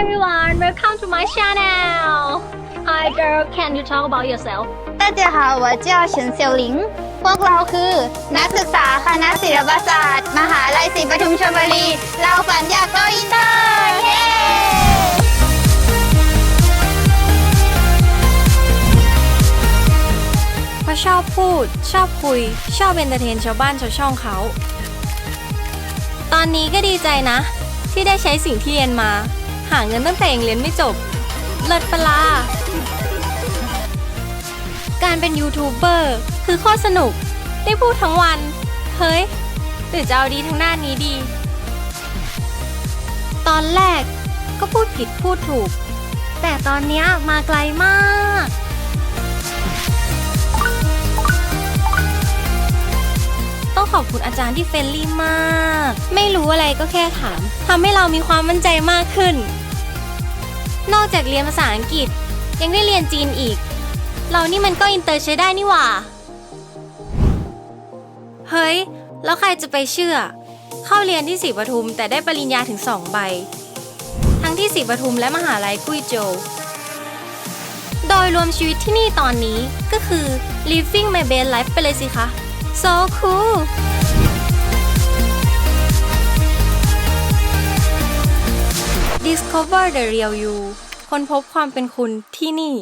everyone, welcome to my channel. Hi girl, can you talk about yourself? 大家好我叫เฉินเซียวหลิง พวกเราคือ นักศึกษาคณะศิลปศาสตร์ มหาลัยศรีปทุมชลบุรี เราฝันอยากโกอินเตอร์เย้ เพราะชอบพูด ชอบคุย ชอบเอนเตอร์เทนชาวบ้านชาวช่องเขา ตอนนี้ก็ดีใจนะ ที่ได้ใช้สิ่งที่เรียนมา หาเงินตั้งแต่ยังเรียนไม่จบ เลิศปะลา การเป็นยูทูบเบอร์คือโคตรสนุก ได้พูดทั้งวัน เฮ้ย หรือจะเอาดีทางด้านี้ดี ตอนแรกก็พูดผิดพูดถูก แต่ตอนนี้มาไกลมากต้องขอบคุณอาจารย์ที่เฟรนลี่มาก ไม่รู้อะไรก็แค่ถามทำให้เรามีความมั่นใจมากขึ้น นอกจากเรียนภาษาอังกฤษ ยังได้เรียนจีนอีก เรานี่มันก็อินเตอร์ใช้ได้นี่หว่า เฮ้ย แล้วใครจะไปเชื่อ เข้าเรียนที่ศรีปทุมแต่ได้ปริญญาถึงสองใบ ทั้งที่ศรีปทุมและมหาลัยกุ้ยโจวโดยรวมชีวิตที่นี่ตอนนี้ก็คือ living my best life ไปเลยสิคะ so cool discover the real you ค้นพบความเป็นคุณที่นี่